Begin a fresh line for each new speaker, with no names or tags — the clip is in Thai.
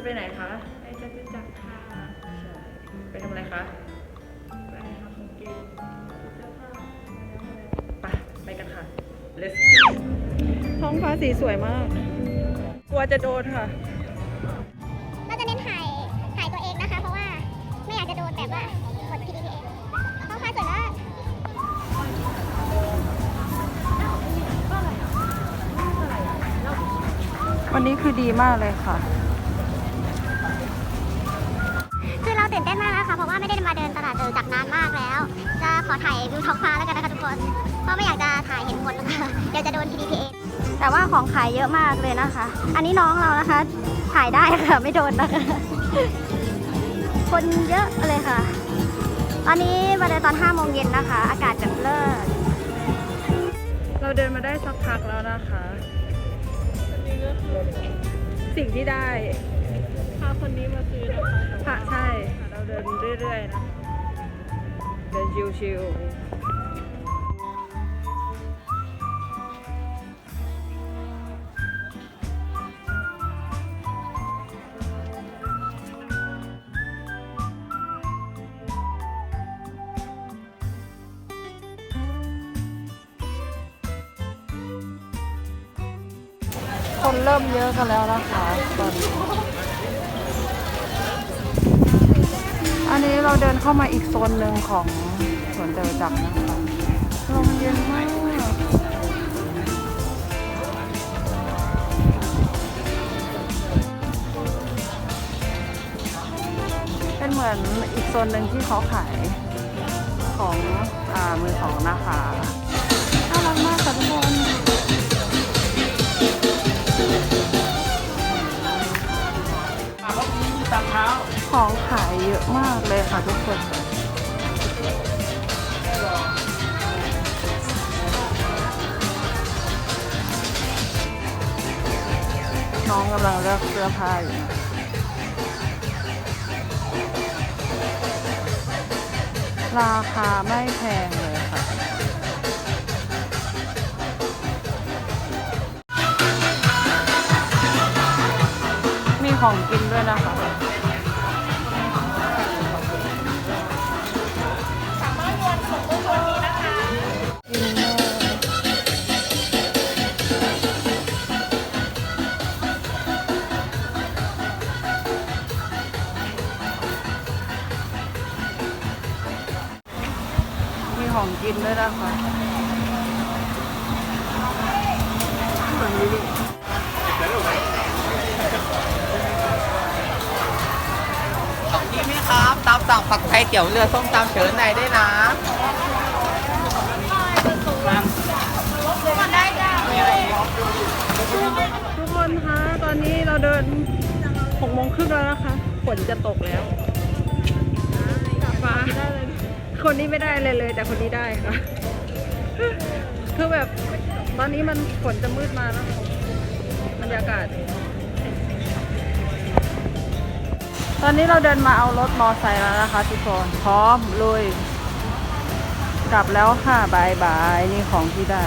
จะไปไหนคะ
ไปจตุจักรค่ะ
ไปทำอะไรคะ
ไปหาของกินซื้อเสื้อผ้า
ไปไปกันค่ะ let's go ท้องฟ้าสีสวยมาก กลัวจะโดนค่ะ
เราจะเน้นถ่ายถ่ายตัวเองนะคะ เพราะว่าไม่อยากจะโดนแบบว่ากด PDPA ท้องฟ้าสวยมาก
วันนี้คือดีมากเลยค่ะ
ตื่นเต้นมากนะคะเพราะว่าไม่ได้มาเดินตลาดเออจากนานมากแล้ว จะขอถ่ายวิวท้องฟ้าแล้วกันนะคะทุกคนเพราะไม่อยากจะถ่ายเห็นคนนะคะเดี๋ยวจะโดน PDPA แต่ว่าของขายเยอะมากเลยนะคะ อันนี้น้องเรานะคะ ถ่ายได้ค่ะไม่โดนนะคะ คนเยอะเลยค่ะ ตอนนี้มาเดินตอน5โมงเย็นนะคะ อากาศแบบเลิศ
เราเดินมาได้สักพักแล้วนะคะ สิ่งที่ได้
พาคนนี้มาซื้อนะ
ชิวๆคนเริ่มเยอะกันแล้วนะคะตอน เราเดินเข้ามาอีกโซนหนึ่งของสวนเจอจักรนะคะลมเย็นมากเป็นเหมือนอีกโซนหนึ่งที่เขาขายของอมือสองนะคะน่ารักมาก ของขายเยอะมากเลยค่ะทุกคนน้องกำลังเลือกเสื้อผ้าอยู่นะราคาไม่แพงเลยค่ะ มีของกินด้วยนะคะ ของกินด้วยนะคะ
ของกินไหมครับตามสั่งผักไทยเตี๋ยวเรือส้มตำเฉินในได้นะ
ทุกคนคะตอนนี้เราเดินหกโมงครึ่งแล้วนะคะฝนจะตกแล้วฟ้า คนนี้ไม่ได้เลยเลย แต่คนนี้ได้ค่ะ คือแบบตอนนี้มันฝนจะมืดมาแล้วบรรยากาศ ตอนนี้เราเดินมาเอารถมอไซค์แล้วนะคะทุกคนพร้อมลุยกลับแล้วค่ะบายบายนี่ของที่ได้